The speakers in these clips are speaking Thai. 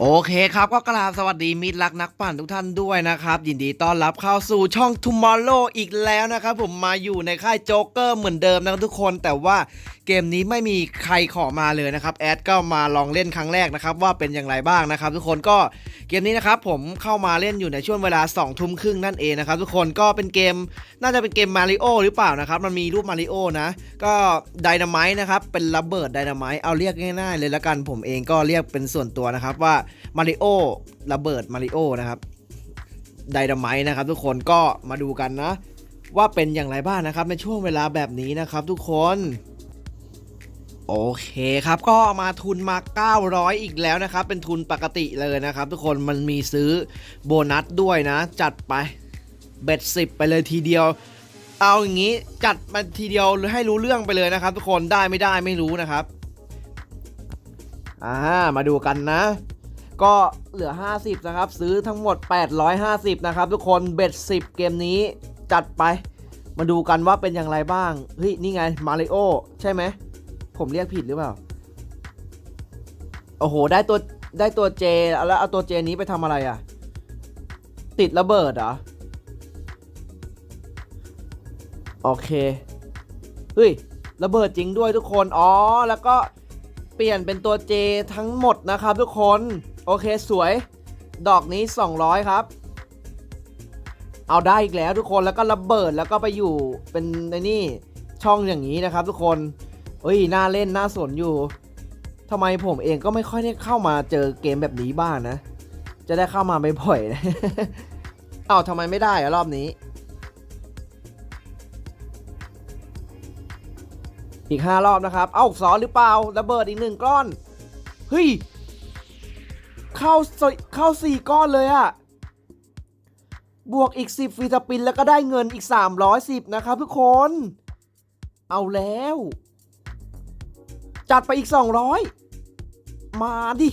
โอเคครับก็กราบสวัสดีมิตรรักนักปั่นทุกท่านด้วยนะครับ ยินดีต้อนรับเข้าสู่ช่อง Tomorrow อีกแล้วนะครับผมมาอยู่ในค่ายโจ๊กเกอร์เหมือนเดิมนะครับทุกคนแต่ว่าเกมนี้ไม่มีใครขอมาเลยนะครับ แอดก็มาลองเล่นครั้งแรกนะครับ ว่าเป็นอย่างไรบ้างนะครับ ทุกคนก็ เกมนี้นะครับผมเข้ามาเล่นอยู่ในช่วงเวลา2ทุ่มครึ่งนั่นเองนะครับทุกคนก็เป็นเกมน่าจะเป็นเกมมาริโอหรือเปล่านะครับมันมีรูปมาริโอนะก็ไดนาไมต์นะครับเป็นระเบิดไดนาไมต์เอาเรียกง่ายๆเลยละกันผมเองก็เรียกเป็นส่วนตัวนะครับว่ามาริโอระเบิดมาริโอนะครับไดนาไมต์นะครับทุกคนก็มาดูกันนะว่าเป็นอย่างไรบ้างนะครับในช่วงเวลาแบบนี้นะครับทุกคน โอเคครับ ก็มาทุนมา 900 อีกแล้วนะครับ เป็นทุนปกติเลยนะครับ ทุกคนมันมีซื้อโบนัสด้วยนะ จัดไปเบ็ดสิบไปเลยทีเดียว เอาอย่างนี้จัดมาทีเดียวให้รู้เรื่องไปเลยนะครับ ทุกคนได้ไม่ได้ไม่รู้นะครับอ่ามาดูกันนะ ก็เหลือ 50 นะครับ ซื้อทั้งหมด 850 นะครับ ทุกคนเบ็ด10 เกมนี้จัดไป มาดูกันว่าเป็นอย่างไรบ้างเฮ้ยนี่ไงมาริโอใช่ไหม ผมเรียกผิดหรือเปล่า โอ้โห ได้ตัวได้ตัวเจแล้วเอาตัวเจนี้ไปทำอะไรอะ ติดระเบิดเหรอ โอเค เฮ้ย ระเบิดจริงด้วยทุกคน อ๋อ แล้วก็เปลี่ยนเป็นตัวเจทั้งหมดนะครับทุกคน โอเคสวย ดอกนี้ 200 ครับ เอาได้อีกแล้วทุกคนแล้วก็ระเบิดแล้วก็ไปอยู่เป็นในนี่ช่องอย่างนี้นะครับทุกคน เอ้ยน่าเล่นน่าสนอยู่ทำไมผมเองก็ไม่ค่อยได้เข้ามาเจอเกมแบบนี้บ้างนะ จะได้เข้ามาบ่อยๆนะเอ้าทำไมไม่ได้อะรอบนี้ อีก5รอบนะครับ เอ้าซ้อนหรือเปล่าระเบิดอีกหนึ่งก้อน เฮ้ย เข้าเข้า4ก้อนเลยอะบวกอีก 10ฟีสปินแล้วก็ได้เงินอีก 310 นะครับทุกคน เอาแล้ว จัดไปอีก 200 มาดิ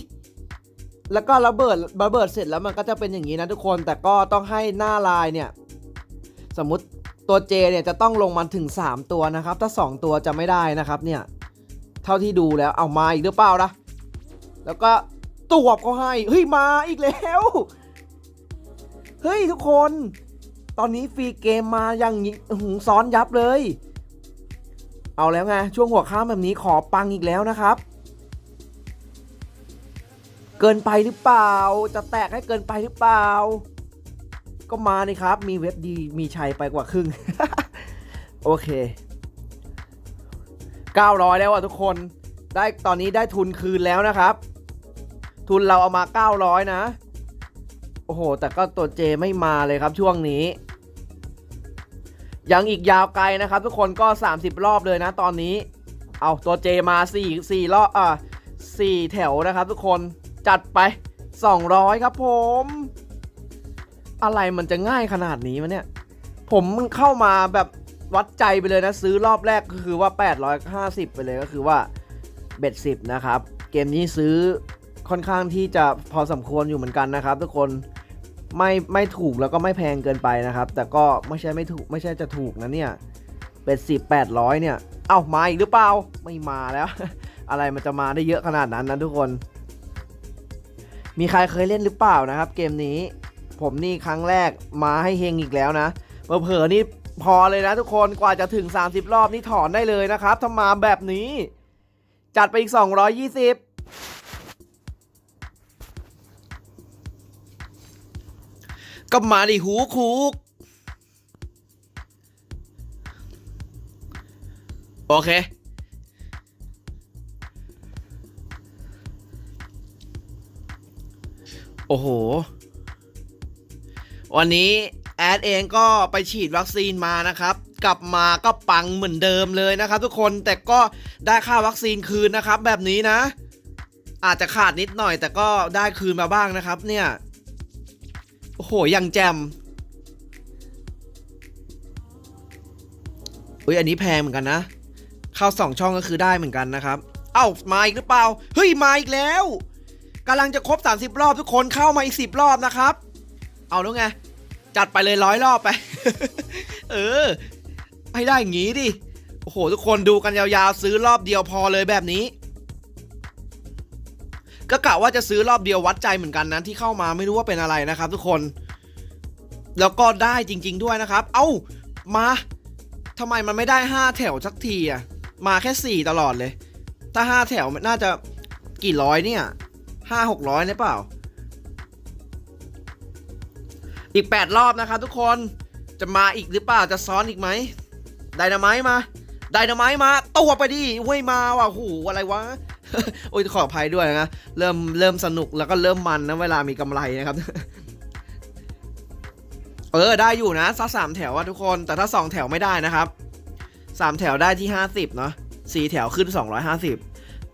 แล้วก็ระเบิดระเบิดเสร็จแล้วมันก็จะเป็นอย่างนี้นะทุกคนแต่ก็ต้องให้หน้าลายเนี่ย สมมติตัวเจเนี่ยจะต้องลงมาถึง 3 ตัวนะครับ ถ้า 2 ตัวจะไม่ได้นะครับเนี่ย เท่าที่ดูแล้วเอามาอีกหรือเปล่าล่ะแล้วก็ตวบเขาให้เฮ้ยมาอีกแล้วเฮ้ยทุกคน ตอนนี้ฟรีเกมมาอย่างนี้ซ้อนยับเลย เอาแล้วไงช่วงหัวข้ามแบบนี้ขอปังอีกแล้วนะครับ เกินไปหรือเปล่า จะแตกให้เกินไปหรือเปล่า ก็มานี่ครับ มีเว็บดีมีชัยไปกว่าครึ่ง โอเค 900 แล้วอะทุกคนได้ตอนนี้ได้ทุนคืนแล้วนะครับ ทุนเราเอามา 900 นะ โอ้โห แต่ก็ตัวเจไม่มาเลยครับช่วงนี้ ยังอีกยาวไกลนะครับ ทุกคนก็ 30 รอบเลยนะตอนนี้ เอาตัวเจมา4 4รอบอะ4แถวนะครับ ทุกคนจัดไป 200 ครับผม อะไรมันจะง่ายขนาดนี้วะเนี่ย ผมมึงเข้ามาแบบวัดใจไปเลยนะ ซื้อรอบแรกก็คือว่า 850 ไปเลยก็คือว่าเบ็ดสิบนะครับ เกมนี้ซื้อค่อนข้างที่จะพอสมควรอยู่เหมือนกันนะครับ ทุกคน ไม่ไม่ถูกแล้วก็ไม่แพงเกินไปนะครับ แต่ก็ไม่ใช่ไม่ถูกไม่ใช่จะถูกนะเนี่ยเป็ดสิบแปดร้อยเนี่ย เอ้ามาอีกหรือเปล่า ไม่มาแล้ว อะไรมันจะมาได้เยอะขนาดนั้นนะทุกคน มีใครเคยเล่นหรือเปล่านะครับ เกมนี้ ผมนี่ครั้งแรกมาให้เฮงอีกแล้วนะเผลอๆนี่พอเลยนะทุกคนกว่าจะถึง 30 รอบนี่ถอนได้เลยนะครับถ้ามาแบบนี้ จัดไปอีก 220 ก็มาดิหูคุกโอเค โอ้โห วันนี้แอดเองก็ไปฉีดวัคซีนมานะครับ กลับมาก็ปังเหมือนเดิมเลยนะครับ ทุกคนแต่ก็ได้ค่าวัคซีนคืนนะครับ แบบนี้นะ อาจจะขาดนิดหน่อยแต่ก็ได้คืนมาบ้างนะครับ เนี่ย โอ้โหยังแจมอุ้ยอันนี้แพงเหมือนกันนะ เข้าสองช่องก็คือได้เหมือนกันนะครับ เอ้ามาอีกหรือเปล่า เฮ้ย มาอีกแล้วกำลังจะครบ 30 รอบทุกคนเข้ามาอีก 10 รอบนะครับ เอาแล้วไง จัดไปเลยร้อยรอบไป เออให้ได้อย่างงี้ดิ โอ้โห ทุกคนดูกันยาวๆ ซื้อรอบเดียวพอเลยแบบนี้ ก็กะว่าจะซื้อรอบเดียววัดใจเหมือนกันนะที่เข้ามาไม่รู้ว่าเป็นอะไรนะครับ ทุกคน แล้วก็ได้จริง ๆด้วยนะครับ เอ้ามาทำไมมันไม่ได้ 5 แถวสักทีอะมาแค่ 4 ตลอดเลย ถ้า 5 แถวมันน่าจะกี่ร้อยเนี่ยห้าหกร้อยเนี่ยเปล่า อีก 8 รอบนะครับทุกคนจะมาอีกหรือเปล่าจะซ้อนอีกไหมไดนาไมต์มาไดนาไมต์มาตัวไปดิเว้ยมาว่ะโหอะไรวะ โอ้ยขออภัยด้วยนะ เริ่มเริ่มสนุกแล้วก็เริ่มมันนะเวลามีกำไรนะครับ เออได้อยู่นะสักสามแถวอะทุกคน แต่ถ้าสองแถวไม่ได้นะครับสามแถวได้ที่ห้าสิบเนาะสี่แถวขึ้นสองร้อยห้าสิบ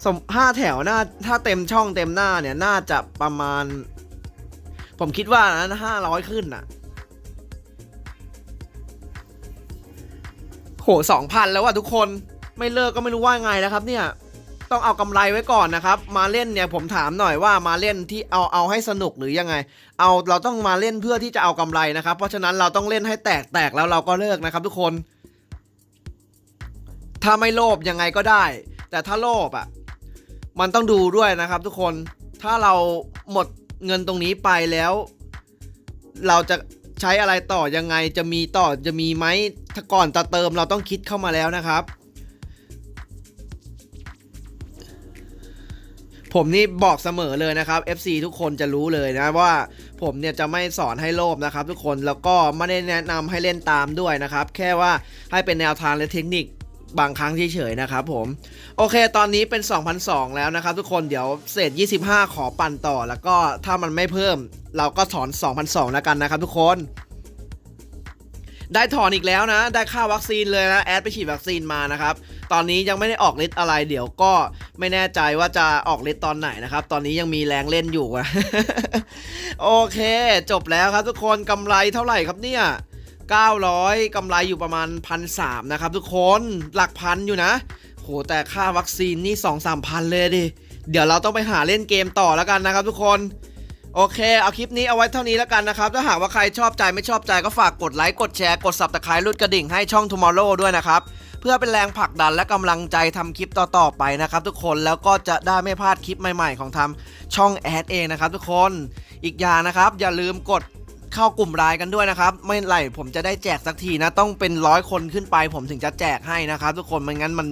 สมห้าแถวน่าถ้าเต็มช่องเต็มหน้าเนี่ยน่าจะประมาณ ผมคิดว่านะห้าร้อยขึ้นน่ะโหสองพันแล้วว่ะทุกคนไม่เลิกก็ไม่รู้ว่าไงนะครับเนี่ย ต้องเอากำไรไว้ก่อนนะครับ มาเล่นเนี่ยผมถามหน่อยว่ามาเล่นที่เอาเอาให้สนุกหรือยังไง เอาเราต้องมาเล่นเพื่อที่จะเอากำไรนะครับ เพราะฉะนั้นเราต้องเล่นให้แตกแตกแล้วเราก็เลิกนะครับ ทุกคน ถ้าไม่โลภยังไงก็ได้ แต่ถ้าโลภอะ มันต้องดูด้วยนะครับ ทุกคน ถ้าเราหมดเงินตรงนี้ไปแล้ว เราจะใช้อะไรต่อยังไงจะมีต่อจะมีไหมถ้าก่อนจะเติมเราต้องคิดเข้ามาแล้วนะครับ ผมนี่บอกเสมอเลยนะครับ FC ทุกคนจะรู้เลยนะว่าผมเนี่ยจะไม่สอนให้โลภนะครับ ทุกคนแล้วก็ไม่ได้แนะนำให้เล่นตามด้วยนะครับ แค่ว่าให้เป็นแนวทางและเทคนิคบางครั้งเฉยๆนะครับผม โอเคตอนนี้เป็น 2,002 แล้วนะครับ ทุกคนเดี๋ยวเศษ 25 ขอปั่นต่อ แล้วก็ถ้ามันไม่เพิ่ม เราก็ถอน 2,002 แล้วกันนะครับ ทุกคน ได้ถอนอีกแล้วนะ ได้ค่าวัคซีนเลยนะ แอดไปฉีดวัคซีนมานะครับ ตอนนี้ยังไม่ได้ออกฤทธิ์อะไร เดี๋ยวก็ไม่แน่ใจว่าจะออกฤทธิ์ตอนไหนนะครับ ตอนนี้ยังมีแรงเล่นอยู่อะโอเค จบแล้วครับทุกคนกำไรเท่าไหร่ครับเนี่ย900กำไรอยู่ประมาณพันสามนะครับทุกคน หลักพันอยู่นะ โห แต่ค่าวัคซีนนี่2 3พันเลยดิ เดี๋ยวเราต้องไปหาเล่นเกมต่อแล้วกันนะครับทุกคน โอเค เอาคลิปนี้เอาไว้เท่านี้แล้วกันนะครับ ถ้าหากว่าใครชอบใจไม่ชอบใจก็ฝากกดไลค์ กดแชร์ กดสับตะไคร้รุดกระดิ่งให้ช่อง Tomorrow ด้วยนะครับ เพื่อเป็นแรงผลักดันและกำลังใจทำคลิปต่อ ๆ ไปนะครับทุกคน แล้วก็จะได้ไม่พลาดคลิปใหม่ ๆ ของทำช่องแอดเองนะครับทุกคน อีกอย่างนะครับอย่าลืมกด เข้ากลุ่มไลน์กันด้วยนะครับ ไม่ไหลผมจะได้แจกสักทีนะ ต้องเป็นร้อยคนขึ้นไป ผมถึงจะแจกให้นะครับ ทุกคนไม่งั้นมัน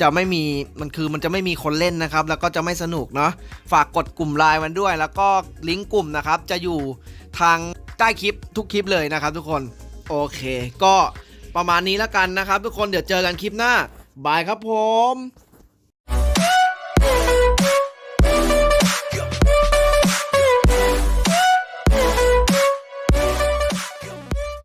จะไม่มีมันคือมันจะไม่มีคนเล่นนะครับ แล้วก็จะไม่สนุกเนาะฝากกดกลุ่มไลน์มันด้วย แล้วก็ลิงก์กลุ่มนะครับ จะอยู่ทางใต้คลิปทุกคลิปเลยนะครับ ทุกคนโอเค ก็ประมาณนี้แล้วกันนะครับ ทุกคนเดี๋ยวเจอกันคลิปหน้าบายครับผม